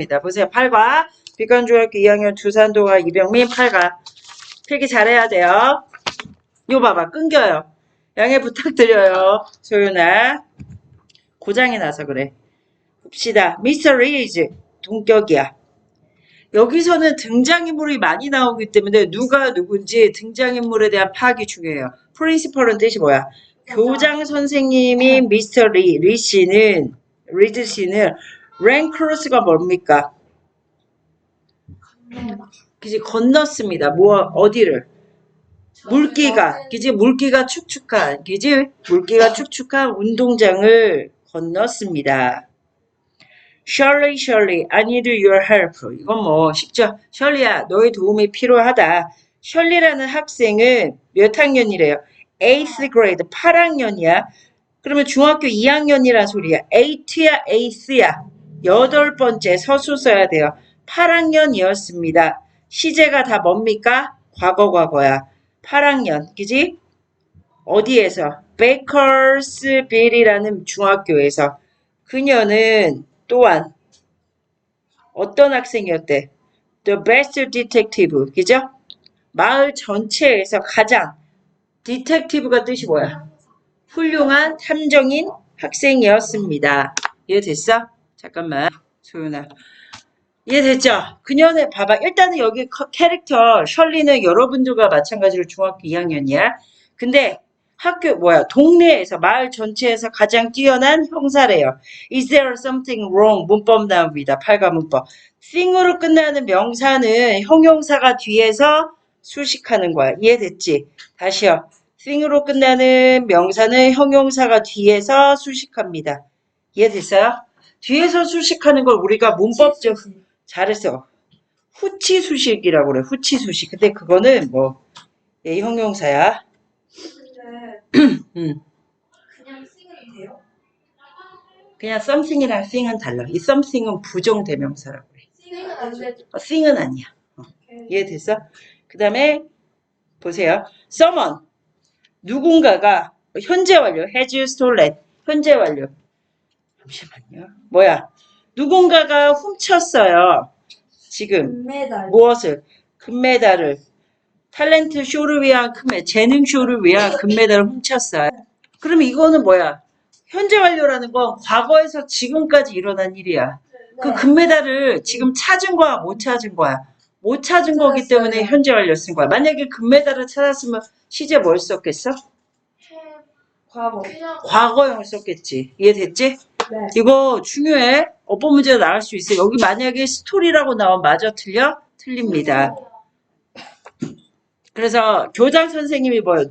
입니다. 보세요. 8과 비건중학교 2학년 두산동아 이병민 8과 필기 잘해야 돼요. 이거 봐봐. 끊겨요. 양해 부탁드려요. 소윤아. 고장이 나서 그래. 봅시다. 미스터 리즈 동격이야. 여기서는 등장인물이 많이 나오기 때문에 누가 누군지 등장인물에 대한 파악이 중요해요. 프린시펄은 뜻이 뭐야? 교장 선생님이 미스터 리, 리 씨는, 리드 씨는 랭크로스가 뭡니까? 그지 건넜습니다. 뭐 어디를? 물기가 그지 물기가 축축한 그지 물기가 축축한 운동장을 건넜습니다. Shirley, Shirley, I need your help. 이건 뭐 쉽죠? 셜리야, 너의 도움이 필요하다. 셜리라는 학생은 몇 학년이래요? 8th grade, 8학년이야. 그러면 중학교 2학년이란 소리야. 8야, 8야. 여덟 번째 서술 써야 돼요. 8학년이었습니다. 시제가 다 뭡니까? 과거 과거야. 8학년, 그지? 어디에서? 베이커스빌이라는 중학교에서 그녀는 또한 어떤 학생이었대? The best detective, 그죠? 마을 전체에서 가장 디텍티브가 뜻이 뭐야? 훌륭한 탐정인 학생이었습니다. 이해됐어? 잠깐만, 소윤아. 이해됐죠? 그녀는 봐봐. 일단은 여기 커- 캐릭터 셜리는 여러분들과 마찬가지로 중학교 2학년이야. 근데 학교 뭐야? 동네에서 마을 전체에서 가장 뛰어난 형사래요. Is there something wrong? 문법 나옵니다. 8가 문법. thing으로 끝나는 명사는 형용사가 뒤에서 수식하는 거야. 이해됐지? 다시요. thing으로 끝나는 명사는 형용사가 뒤에서 수식합니다. 이해됐어요? 뒤에서 수식하는 걸 우리가 문법적 잘했어. 후치 수식이라고 그래. 후치 수식. 근데 그거는 뭐 예, 형용사야. 근데 음. 그냥 싱글이 돼요? 그냥 something이랑 thing은 달라. 이 something은 부정 대명사라고 그래. 싱글은 안 되죠. 어, thing은 아니야. 이해됐어? 그 다음에 보세요. someone 누군가가 현재 완료 has stolen 현재 완료 잠시만요. 뭐야? 누군가가 훔쳤어요. 지금 금메달. 무엇을? 금메달을 탤런트 쇼를 위한 금메 재능 쇼를 위한 금메달을 훔쳤어요. 그럼 이거는 뭐야? 현재 완료라는 건 과거에서 지금까지 일어난 일이야. 그 네. 금메달을 지금 찾은 거야, 못 찾은 거야? 못 찾은 거기 때문에. 현재 완료 쓴 거야. 만약에 금메달을 찾았으면 시제 뭘 썼겠어? 과거. 과거형을 썼겠지. 이해됐지? 네. 이거 중요해. 어법 문제가 나올 수 있어. 여기 만약에 스토리라고 나오면 맞아 틀려? 틀립니다. 그래서 교장 선생님이 뭐요?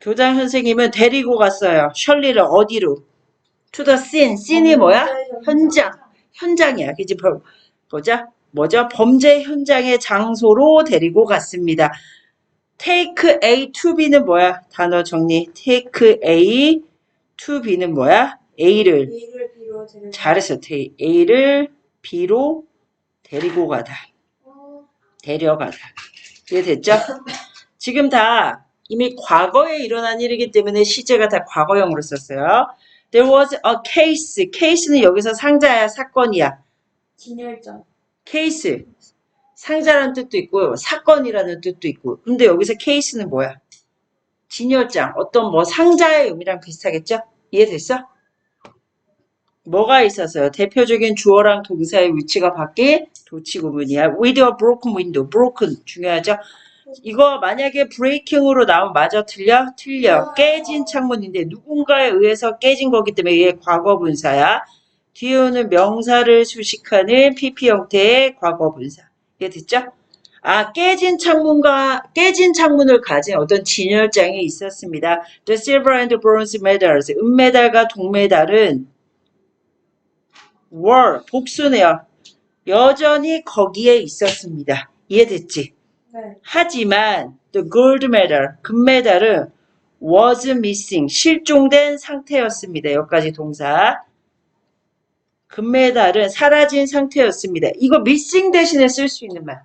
교장 선생님은 데리고 갔어요. 셜리를 어디로? To the scene. scene이 뭐야? 현장. 현장이야. 그지? 보- 보자. 뭐죠? 범죄 현장의 장소로 데리고 갔습니다. take A to B는 뭐야? 단어 정리. take A to B는 뭐야? A를 제를. 잘했어. 테- A를 B로 데리고 가다. 어, 데려가다. 이해됐죠? 지금 다 이미 과거에 일어난 일이기 때문에 시제가 다 과거형으로 썼어요. There was a case. case는 여기서 상자야, 사건이야. 진열점. 케이스. 상자라는 뜻도 있고, 사건이라는 뜻도 있고. 근데 여기서 케이스는 뭐야? 진열장. 어떤 뭐 상자의 의미랑 비슷하겠죠? 이해됐어? 뭐가 있어서요? 대표적인 주어랑 동사의 위치가 바뀐 도치 구문이야. With a broken window. broken. 중요하죠? 이거 만약에 breaking으로 나오면 맞아 틀려? 틀려. 깨진 창문인데 누군가에 의해서 깨진 거기 때문에 이게 과거 분사야. 뒤에 오는 명사를 수식하는 PP 형태의 과거 분사. 이해 됐죠? 아, 깨진 창문과, 깨진 창문을 가진 어떤 진열장이 있었습니다. The silver and bronze medals. 은메달과 동메달은 were, 복수네요. 여전히 거기에 있었습니다. 이해됐지? 네. 하지만 the gold medal, 금메달은 was missing, 실종된 상태였습니다. 여기까지 동사. 금메달은 사라진 상태였습니다. 이거 missing 대신에 쓸 수 있는 말.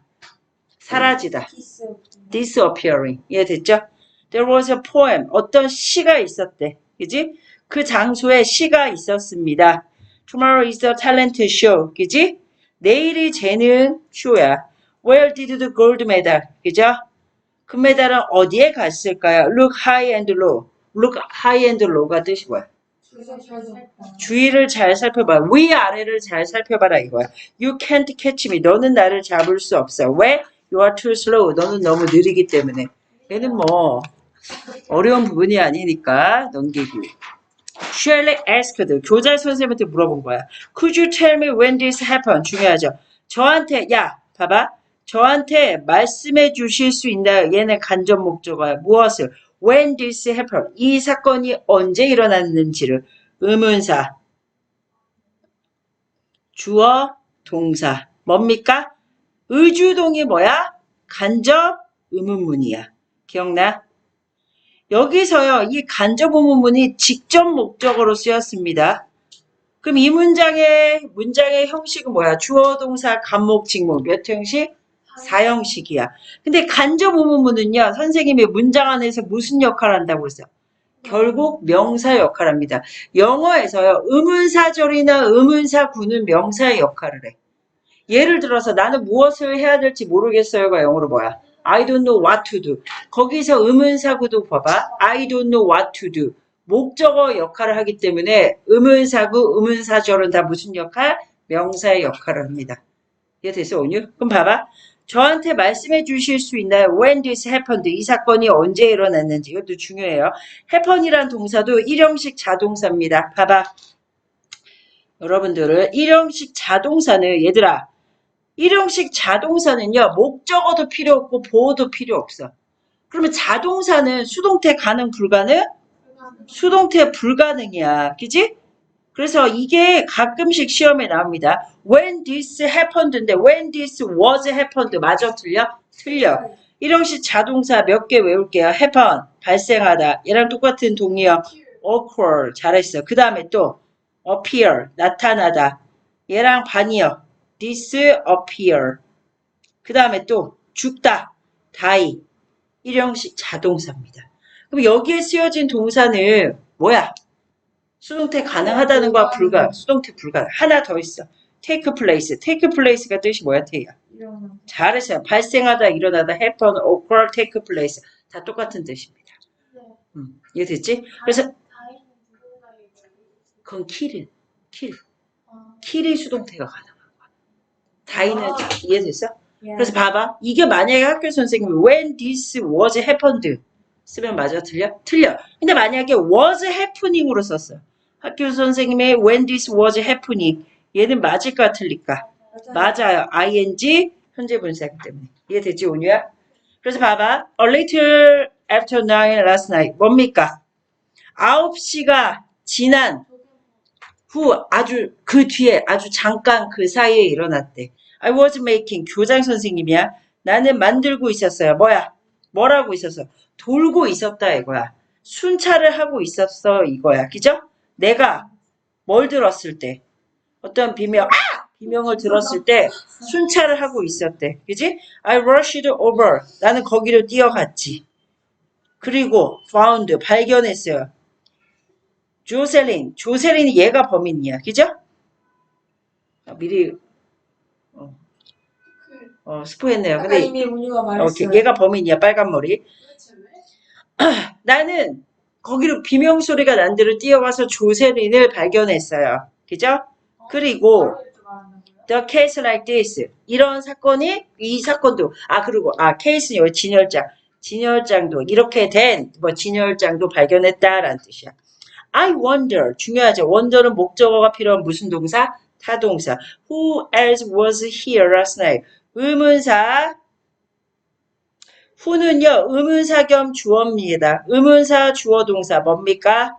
사라지다. 키스. disappearing. 이해됐죠? There was a poem. 어떤 시가 있었대. 그지? 그 장소에 시가 있었습니다. Tomorrow is the talent show. 그지? 내일이 재능 쇼야. Where did the gold medal? 그죠? 금메달은 어디에 갔을까요? Look high and low. Look high and low가 뜻이 뭐야? 주위를 잘 살펴봐. 위아래를 잘 살펴봐라 이거야. You can't catch me. 너는 나를 잡을 수 없어. 왜? You are too slow. 너는 너무 느리기 때문에. 얘는 뭐 어려운 부분이 아니니까 넘기기. Shirley asked. 교장 선생님한테 물어본 거야. Could you tell me when this happened? 중요하죠. 저한테 야 봐봐. 저한테 말씀해 주실 수 있나요? 얘는 간접 목적어야. 무엇을? When this happened. 이 사건이 언제 일어났는지를 의문사, 주어, 동사. 뭡니까? 의주동이 뭐야? 간접 의문문이야. 기억나? 여기서요, 이 간접 의문문이 직접 목적어로 쓰였습니다. 그럼 이 문장의, 문장의 형식은 뭐야? 주어, 동사, 간목, 직목. 몇 형식? 사형식이야. 근데 간접 의문문은요, 선생님이 문장 안에서 무슨 역할을 한다고 했어요? 결국 명사 역할합니다. 영어에서요, 의문사절이나 의문사구는 명사의 역할을 해. 예를 들어서 나는 무엇을 해야 될지 모르겠어요가 영어로 뭐야? I don't know what to do. 거기서 의문사구도 봐봐. I don't know what to do. 목적어 역할을 하기 때문에 의문사구, 의문사절은 다 무슨 역할? 명사의 역할을 합니다. 이해 됐어, 온유? 그럼 봐봐. 저한테 말씀해 주실 수 있나요? When this happened? 이 사건이 언제 일어났는지. 이것도 중요해요. happen이란 동사도 일형식 자동사입니다. 봐봐. 여러분들은 일형식 자동사는 얘들아 일형식 자동사는요 목적어도 필요 없고 보호도 필요 없어. 그러면 자동사는 수동태 가능 불가능? 수동태 불가능이야. 그지? 그래서 이게 가끔씩 시험에 나옵니다. When this happened인데 when this was happened 맞아 틀려? 틀려. 일형식 자동사 몇 개 외울게요. happen 발생하다. 얘랑 똑같은 동의어 occur 잘했어. 그 다음에 또 appear 나타나다. 얘랑 반이어 disappear. 그 다음에 또 죽다 die 일형식 자동사입니다. 그럼 여기에 쓰여진 동사는 뭐야? 수동태 가능하다는 거와 불가 수동태 불가 하나 더 있어. take place. take place가 뜻이 뭐야, 태야? 일어나. 잘했어요. 발생하다, 일어나다, happen, occur, take place. 다 똑같은 뜻입니다. 네. 음, 이해됐지? 그래서 그건 kill은, kill. 아, kill이 수동태가 가능 한 거야. 다이는 이해됐어? 예. 그래서 봐봐. 이게 만약에 학교 선생님이 when this was happened 쓰면 맞아? 틀려? 틀려. 근데 만약에 was happening으로 썼어. 학교 선생님의 when this was happening 얘는 맞을까 틀릴까? 맞아요. ing 현재 분사이기 때문에. 이해되지 온유야? 그래서 봐봐. A little after nine last night. 뭡니까? 9시가 지난 후 아주 그 뒤에 아주 잠깐 그 사이에 일어났대. I was making 교장 선생님이야. 나는 만들고 있었어요. 뭐야? 뭐라고 있었어? 돌고 있었다 이거야. 순찰을 하고 있었어 이거야. 그죠? 내가 뭘 들었을 때 어떤 비명 아! 비명을 들었을 때 순찰을 하고 있었대. 그지? I rushed over. 나는 거기로 뛰어갔지. 그리고 found 발견했어요. 조셀린. 조셀린이 얘가 범인이야. 그죠? 아, 미리 어, 어, 스포했네요. 아까 근데 이미 운유가 오케이. 말했어요. 얘가 범인이야. 빨간 머리. 나는 거기로 비명 소리가 난 데로 뛰어가서 조셀린을 발견했어요. 그죠? 그리고 The case like this. 이런 사건이 이 사건도 아 그리고 아 케이스는 여기 진열장. 진열장도 이렇게 된 뭐 진열장도 발견했다라는 뜻이야. I wonder 중요하죠. wonder는 목적어가 필요한 무슨 동사? 타동사. Who else was here last night? 의문사. who는요 의문사 겸 주어입니다. 의문사 주어 동사 뭡니까?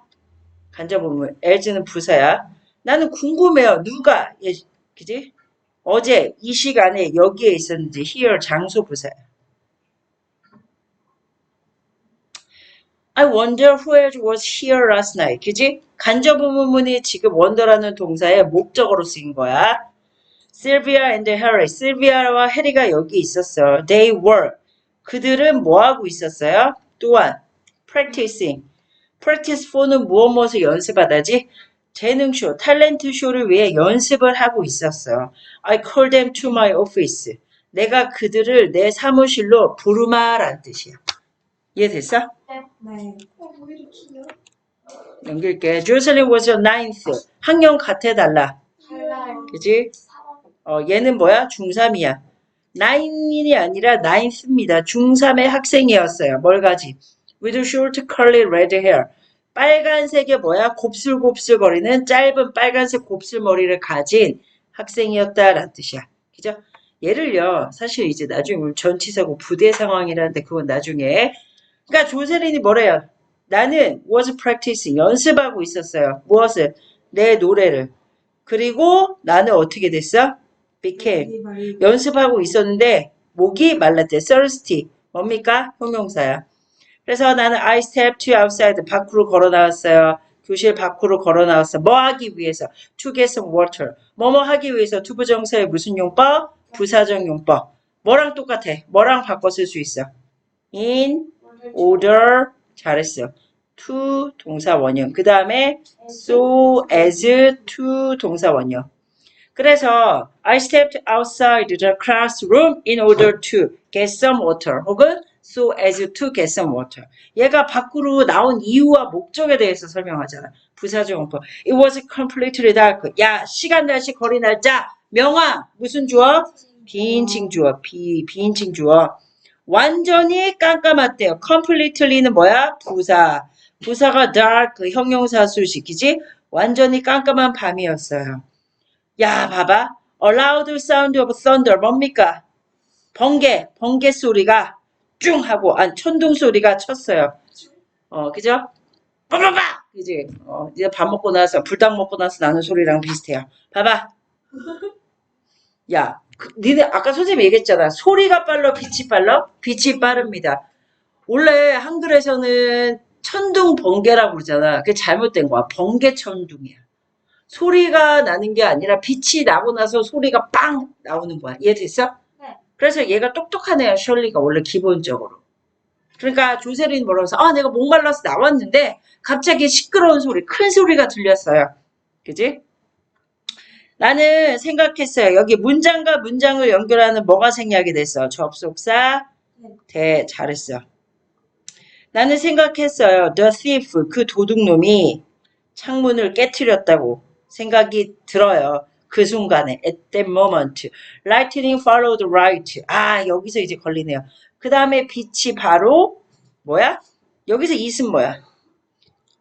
간접 의문. else는 부사야. 나는 궁금해요. 누가 예, 그지? 어제 이 시간에 여기에 있었는지 here 장소 부사야. I wonder who else was here last night. 그지? 간접 의문문이 지금 wonder라는 동사의 목적어로 쓰인 거야. Sylvia and Harry. 실비아와 해리가 여기 있었어. They were. 그들은 뭐 하고 있었어요? 또한 practicing. practice for는 무엇 무엇을 연습하다지? 재능쇼, 탤런트 쇼를 위해 연습을 하고 있었어요. I call them to my office. 내가 그들을 내 사무실로 부르마란 뜻이야. 이해됐어? 네. 넘길게. Jocelyn was a ninth. 학년 같아 달라. 달라요. 그지? 어, 얘는 뭐야? 중3이야. nine이 아니라 ninth입니다. 중3의 학생이었어요. 뭘 가지? With short curly red hair. 빨간색의 뭐야? 곱슬곱슬거리는 짧은 빨간색 곱슬머리를 가진 학생이었다라는 뜻이야. 그죠? 예를요, 사실 이제 나중에 우리 전치사고 부대 상황이라는데 그건 나중에. 그러니까 조세린이 뭐래요? 나는 was practicing 연습하고 있었어요. 무엇을? 내 노래를. 그리고 나는 어떻게 됐어? Became 연습하고 있었는데 목이 말랐대. thirsty 뭡니까? 형용사야. 그래서 나는 I stepped outside 밖으로 걸어 나왔어요. 교실 밖으로 걸어 나왔어. 뭐 하기 위해서? To get some water. 뭐뭐 하기 위해서 투부정사의 무슨 용법? 부사적 용법. 뭐랑 똑같아? 뭐랑 바꿔 쓸 수 있어? in, order. 잘했어. to 동사 원형. 그 다음에 so as to 동사 원형. 그래서 I stepped outside the classroom in order to get some water. 혹은 so as to get some water. 얘가 밖으로 나온 이유와 목적에 대해서 설명하잖아. 부사적 용법. It was completely dark. 야, 시간, 날씨, 거리, 날짜. 명화. 무슨 주어? 비인칭 주어. 비, 비인칭 주어. 완전히 깜깜했대요. completely는 뭐야? 부사. 부사가 dark, 형용사 수식이지? 완전히 깜깜한 밤이었어요. 야, 봐봐. A loud sound of thunder. 뭡니까? 번개, 번개 소리가 쭉 하고, 아, 천둥 소리가 쳤어요. 어, 그죠? 빠바바! 그지? 어, 이제 밥 먹고 나서, 불닭 먹고 나서 나는 소리랑 비슷해요. 봐봐. 야, 그, 니네 아까 선생님이 얘기했잖아. 소리가 빨라, 빛이 빨라? 빛이 빠릅니다. 원래 한글에서는 천둥 번개라고 그러잖아. 그게 잘못된 거야. 번개 천둥이야. 소리가 나는 게 아니라 빛이 나고 나서 소리가 빵 나오는 거야. 이해됐어? 네. 그래서 얘가 똑똑한 애야, 셜리가 원래 기본적으로. 그러니까 조세린 뭐라고 해서 아 내가 목말라서 나왔는데 갑자기 시끄러운 소리, 큰 소리가 들렸어요. 그지? 나는 생각했어요. 여기 문장과 문장을 연결하는 뭐가 생략이 됐어? 접속사, 대, 잘했어. 나는 생각했어요. The thief, 그 도둑놈이 창문을 깨뜨렸다고 생각이 들어요. 그 순간에, at that moment. Lightning followed right. 아, 여기서 이제 걸리네요. 그 다음에 빛이 바로, 뭐야? 여기서 it은 뭐야?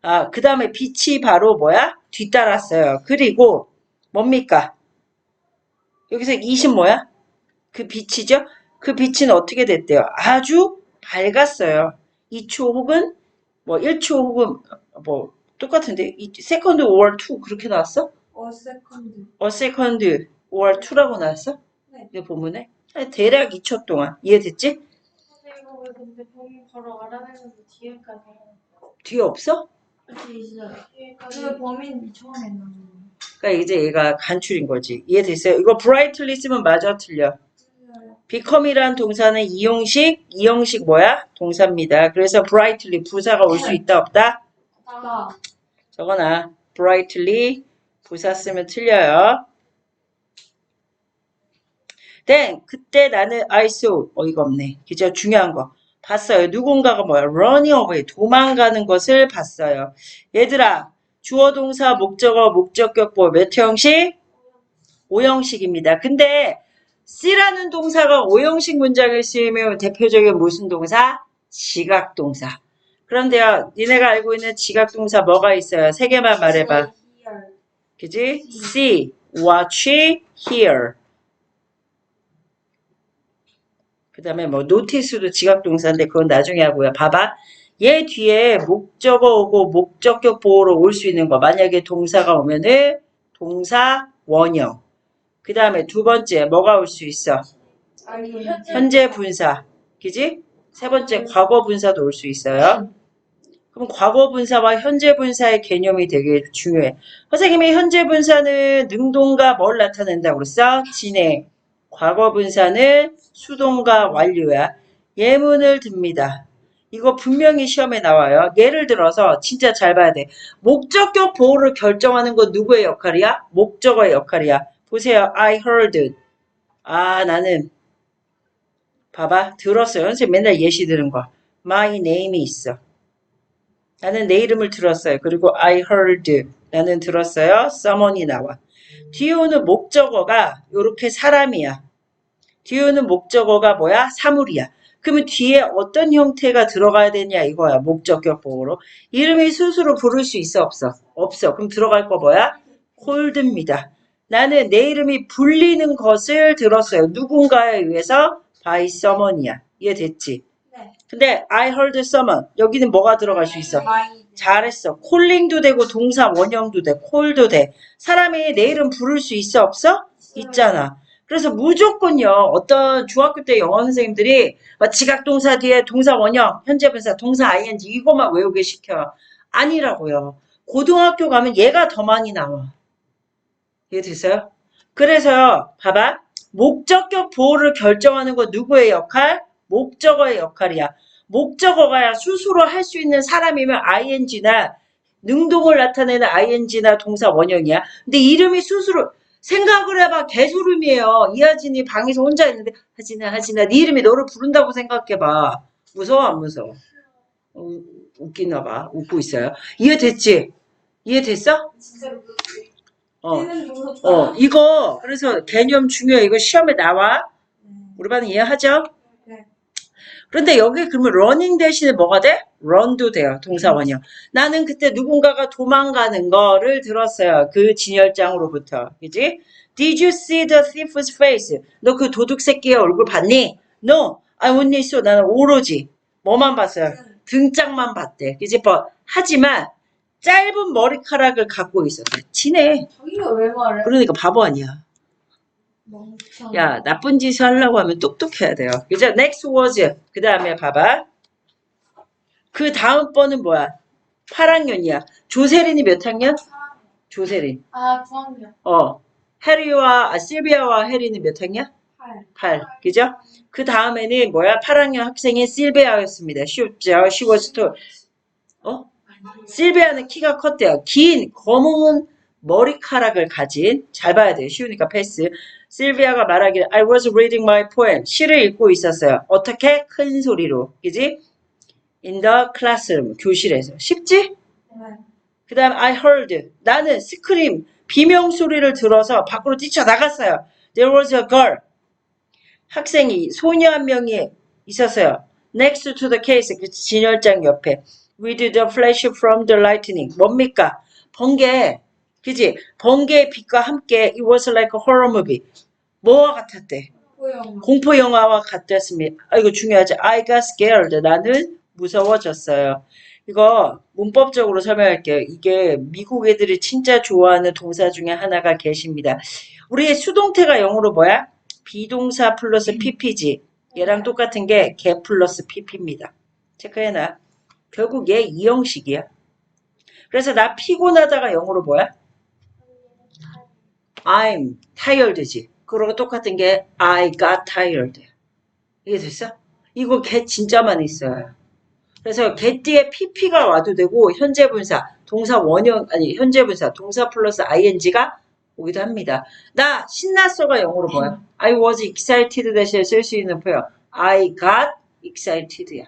아, 그 다음에 빛이 바로 뭐야? 뒤따랐어요. 그리고, 뭡니까? 여기서 it은 뭐야? 그 빛이죠? 그 빛은 어떻게 됐대요? 아주 밝았어요. 2초 혹은, 뭐, 1초 혹은, 뭐, 똑같은데, 세컨드 or 2 그렇게 나왔어? 어, 세컨드. a second or two라고 나왔어? 네. 이 본문에? 대략 2초 동안 이해됐지? 이거 왜 근데 범인 바로 알아내는데 뒤에까지. 뒤에 없어? 그 처음에 그러니까 이제 얘가 간출인 거지. 이해됐어요? 이거 brightly 쓰면 맞아 틀려. become이란 동사는 이용식, 이용식 뭐야? 동사입니다. 그래서 brightly 부사가 올 수 있다 없다? 나. 적어놔. brightly 부사 쓰면 틀려요. then 그때 나는 I saw 어이가 없네. 그죠? 중요한 거. 봤어요. 누군가가 뭐야? running away 도망가는 것을 봤어요. 얘들아 주어 동사 목적어 목적격보 몇 형식? 5형식입니다. 근데 C라는 동사가 5형식 문장을 쓰이면 대표적인 무슨 동사? 지각 동사. 그런데요, 니네가 알고 있는 지각 동사 뭐가 있어요? 세 개만 말해봐. 그지? See, watch, hear. 그 다음에 뭐 notice도 지각 동사인데 그건 나중에 하고요. 봐봐. 얘 뒤에 목적어 오고 목적격 보호로 올 수 있는 거. 만약에 동사가 오면은 동사 원형. 그 다음에 두 번째 뭐가 올 수 있어? 현재 분사. 그지? 세 번째 과거 분사도 올 수 있어요. 그럼 과거 분사와 현재 분사의 개념이 되게 중요해. 선생님이 현재 분사는 능동과 뭘 나타낸다고 그랬어? 진행. 과거 분사는 수동과 완료야. 예문을 듭니다. 이거 분명히 시험에 나와요. 예를 들어서 진짜 잘 봐야 돼. 목적격 보호를 결정하는 건 누구의 역할이야? 목적어의 역할이야. 보세요. I heard. 아, 나는 봐봐. 들었어요. 선생님 맨날 예시 들은 거. My name이 있어. 나는 내 이름을 들었어요. 그리고 I heard. 나는 들었어요. someone이 나와. 뒤에 오는 목적어가 이렇게 사람이야. 뒤에 오는 목적어가 뭐야? 사물이야. 그러면 뒤에 어떤 형태가 들어가야 되냐 이거야. 목적격 보호로. 이름이 스스로 부를 수 있어 없어? 없어. 그럼 들어갈 거 뭐야? 홀드입니다. 나는 내 이름이 불리는 것을 들었어요. 누군가에 의해서 by someone이야. 이해됐지? 네. 근데 I heard someone. 여기는 뭐가 들어갈 수 있어? 잘했어. 콜링도 되고 동사 원형도 돼. 콜도 돼. 사람이 내 이름 부를 수 있어 없어? 있잖아. 그래서 무조건요. 어떤 중학교 때 영어 선생님들이 막 지각 동사 뒤에 동사 원형, 현재 분사, 동사 ing 이것만 외우게 시켜. 아니라고요. 고등학교 가면 얘가 더 많이 나와. 이해됐어요? 그래서요. 봐봐. 목적격 보호를 결정하는 건 누구의 역할? 목적어의 역할이야. 목적어가 스스로 할 수 있는 사람이면 ing나 능동을 나타내는 ing나 동사 원형이야. 근데 이름이 스스로 생각을 해봐 개소름이에요. 이하진이 방에서 혼자 있는데 하진아 하진아 네 이름이 너를 부른다고 생각해봐. 무서워 안 무서워? 어, 웃기나 봐. 웃고 있어요. 이해됐지? 이해됐어? 어. 어 이거 그래서 개념 중요해. 이거 시험에 나와. 네. 우리 반은 이해하죠? 네. 그런데 여기 그러면 running 대신에 뭐가 돼? run도 돼요. 동사 원형. 나는 그때 누군가가 도망가는 거를 들었어요. 그 진열장으로부터. 그지? Did you see the thief's face? 너 그 도둑 새끼의 얼굴 봤니? No, I only saw. 나는 오로지 뭐만 봤어요? 등짝만 봤대. 그지? 뭐, 하지만 짧은 머리카락을 갖고 있었대. 친해. 자기가 왜 말해? 그러니까 바보 아니야. 야, 나쁜 짓을 하려고 하면 똑똑해야 돼요. 그죠? Next was. 그 다음에 봐봐. 그 다음 번은 뭐야? 8학년이야. 조세린이 몇 학년? 조세린. 아, 9학년. 어. 해리와, 아, 실비아와 해리는 몇 학년? 8. 8. 그죠? 그 다음에는 뭐야? 8학년 학생이 실비아였습니다. 쉽죠? She was tall. 어? 실비아는 키가 컸대요. 긴 검은 머리카락을 가진 잘 봐야 돼요. 쉬우니까 패스. 실비아가 말하기를 I was reading my poem. 시를 읽고 있었어요. 어떻게? 큰 소리로. 그지? In the classroom. 교실에서. 쉽지? 네. 그 다음 I heard. 나는 스크림 비명 소리를 들어서 밖으로 뛰쳐나갔어요. There was a girl. 학생이 소녀 한 명이 있었어요. Next to the case. 그 진열장 옆에. With the flash from the lightning. 뭡니까? 번개. 그지? 번개의 빛과 함께 It was like a horror movie. 뭐와 같았대? 공포 영화와 같았습니다. 아, 이거 중요하지. I got scared. 나는 무서워졌어요. 이거 문법적으로 설명할게요. 이게 미국 애들이 진짜 좋아하는 동사 중에 하나가 계십니다. 우리의 수동태가 영어로 뭐야? 비동사 플러스 pp지. 얘랑 똑같은 게 get 플러스 pp입니다. 체크해놔. 결국 얘 이형식이야. 그래서 나 피곤하다가 영어로 뭐야? I'm tired지. 그러고 똑같은 게 I got tired. 이게 됐어? 이거 get 진짜 많이 써요. 그래서 get 뒤에 pp가 와도 되고 현재 분사, 동사 원형 아니 현재 분사, 동사 플러스 ing가 오기도 합니다. 나 신났어가 영어로 뭐야? I was excited 대신에 쓸 수 있는 표현. I got excited야.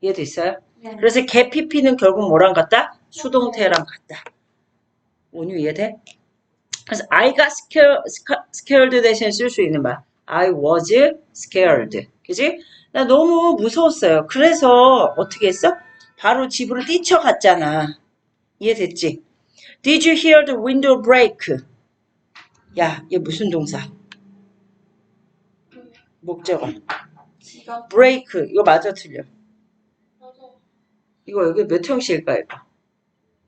이해됐어요? 네. 그래서 get pp는 결국 뭐랑 같다? 수동태랑 같다. 원유 이해돼? 그래서 I got scared, scared 대신에 쓸수 있는 말. I was scared. 그지? 나 너무 무서웠어요. 그래서 어떻게 했어? 바로 집으로 뛰쳐갔잖아. 이해됐지? Did you hear the window break? 야, 얘 무슨 동사? 목적어. break. 이거 맞아 틀려. 이거 여기 몇 형식일까 이거?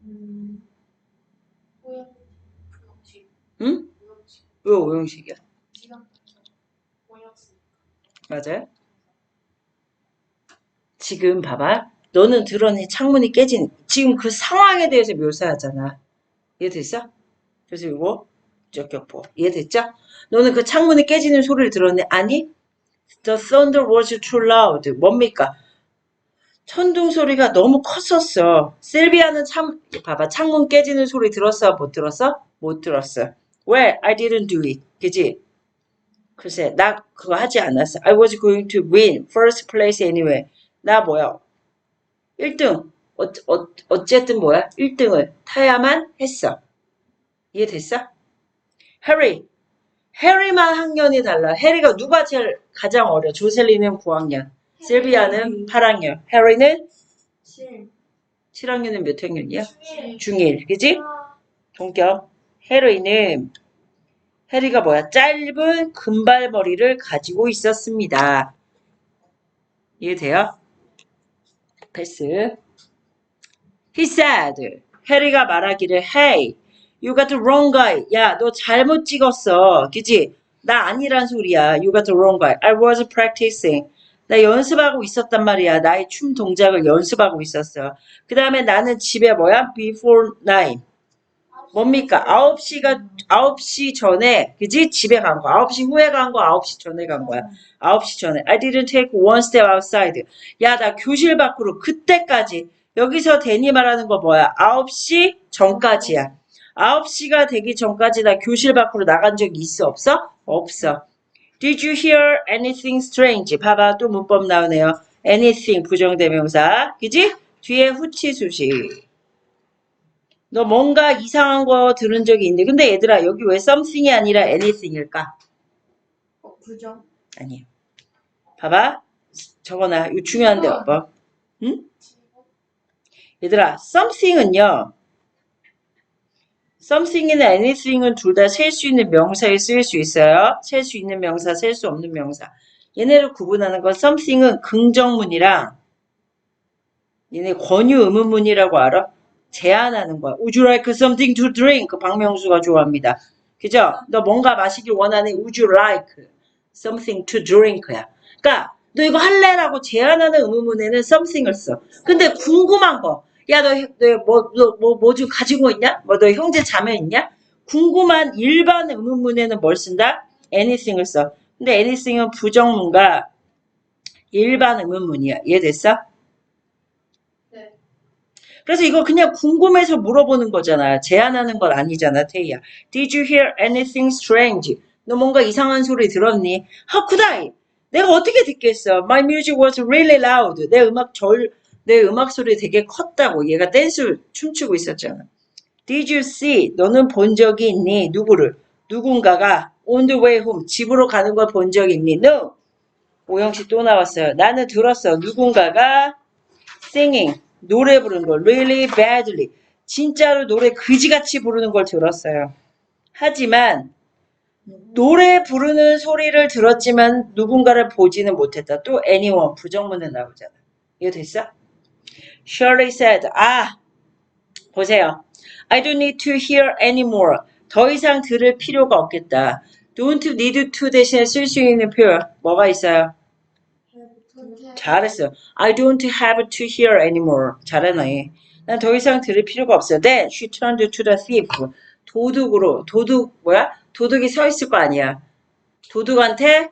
음. 보영. 그렇지. 응? 왜 오형식이야? 맞아요? 지금 봐봐. 너는 들었니? 창문이 깨진, 지금 그 상황에 대해서 묘사하잖아. 이해됐어? 그래서 이거, 적격보. 이해됐죠? 너는 그 창문이 깨지는 소리를 들었니? 아니? The thunder was too loud. 뭡니까? 천둥 소리가 너무 컸었어. 실비아는 참, 봐봐. 창문 깨지는 소리 들었어? 못 들었어? 못 들었어. 왜? I didn't do it. 그지? 글쎄, 나 그거 하지 않았어. I was going to win first place anyway. 나 뭐야? 1등. 어, 어, 어쨌든 뭐야? 1등을 타야만 했어. 이해됐어? 해리. 해리만 학년이 달라. 해리가 누가 제일 가장 어려? 조셀리는 9학년. 실비아는 8학년. 해리는 7. 7학년은 몇 학년이야? 중 중1. 그지? 동격. 해리는 해리가 뭐야? 짧은 금발머리를 가지고 있었습니다. 이해돼요? 패스. He said. 해리가 말하기를 Hey, you got the wrong guy. 야, 너 잘못 찍었어. 그지? 나 아니란 소리야. You got the wrong guy. I was practicing. 나 연습하고 있었단 말이야. 나의 춤 동작을 연습하고 있었어. 그 다음에 나는 집에 뭐야? Before nine. 뭡니까? 9시가, 9시 전에, 그지? 집에 간 거. 9시 후에 간 거, 9시 전에 간 거야. 9시 전에. I didn't take one step outside. 야, 나 교실 밖으로 그때까지. 여기서 데니 말하는 거 뭐야? 9시 전까지야. 9시가 되기 전까지 나 교실 밖으로 나간 적이 있어? 없어? 없어. Did you hear anything strange? 봐봐, 또 문법 나오네요. anything 부정대명사. 그지? 뒤에 후치 수식. 너 뭔가 이상한 거 들은 적이 있니? 근데 얘들아, 여기 왜 something이 아니라 anything일까? 어, 부정. 아니에요. 봐봐. 적어놔. 이거 중요한데, 오빠. 응? 얘들아, something은요. something이나 anything은 둘 다 셀 수 있는 명사에 쓰일 수 있어요. 셀 수 있는 명사, 셀 수 없는 명사. 얘네를 구분하는 건 something은 긍정문이랑 얘네 권유 의문문이라고 알아? 제안하는 거야. Would you like something to drink? 박명수가 좋아합니다. 그죠? 너 뭔가 마시길 원하는 Would you like something to drink야. 그러니까 너 이거 할래라고 제안하는 의문문에는 something을 써. 근데 궁금한 거. 야, 너, 너, 뭐, 너, 뭐, 뭐 좀 가지고 있냐? 뭐, 너 형제 자매 있냐? 궁금한 일반 의문문에는 뭘 쓴다? anything을 써. 근데 anything은 부정문과 일반 의문문이야. 이해됐어? 네. 그래서 이거 그냥 궁금해서 물어보는 거잖아. 제안하는 건 아니잖아, 태희야. Did you hear anything strange? 너 뭔가 이상한 소리 들었니? How could I? 내가 어떻게 듣겠어? My music was really loud. 내 음악 절, 내 음악 소리 되게 컸다고. 얘가 댄스 춤추고 있었잖아. Did you see? 너는 본 적이 있니? 누구를? 누군가가 on the way home. 집으로 가는 걸 본 적 있니? No. 오영 씨 또 나왔어요. 나는 들었어. 누군가가 singing. 노래 부르는 걸 really badly. 진짜로 노래 그지같이 부르는 걸 들었어요. 하지만 노래 부르는 소리를 들었지만 누군가를 보지는 못했다. 또 anyone 부정문에 나오잖아. 이거 됐어? Shirley said, 아, 보세요. I don't need to hear anymore. 더 이상 들을 필요가 없겠다. don't need to 대신에 쓸 수 있는 표현 뭐가 있어요? 잘했어요. I don't have to hear anymore. 잘하네. 난 더 이상 들을 필요가 없어요. Then she turned to the thief. 도둑으로 도둑 뭐야? 도둑이 서 있을 거 아니야. 도둑한테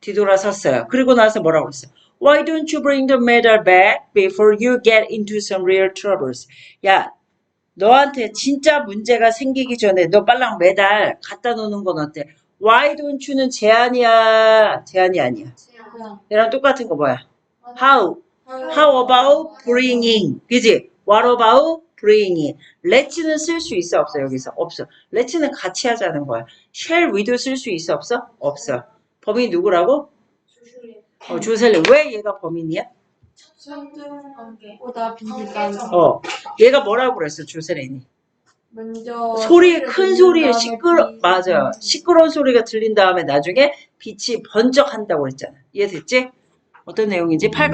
뒤돌아섰어요. 그리고 나서 뭐라고 그랬어요? Why don't you bring the medal back before you get into some real troubles? 야, 너한테 진짜 문제가 생기기 전에 너 빨랑 메달 갖다 놓는 건 어때? Why don't you는 제안이야. 제안이 아니야. 얘랑 똑같은 거 뭐야? How? How about bringing? 그지? What about bringing? let's는 쓸 수 있어 없어 여기서? 없어. let's는 같이 하자는 거야. shall we도 쓸 수 있어 없어? 없어. 범인 누구라고? 어, 조셀리. 왜 얘가 범인이야? 빈니까 어, 얘가 뭐라고 그랬어 조셀리니? 먼저 소리 큰 소리에 시끄러 비- 맞아. 시끄러운 소리가 들린 다음에 나중에 빛이 번쩍한다고 그랬잖아. 이해됐지? 어떤 내용인지 8강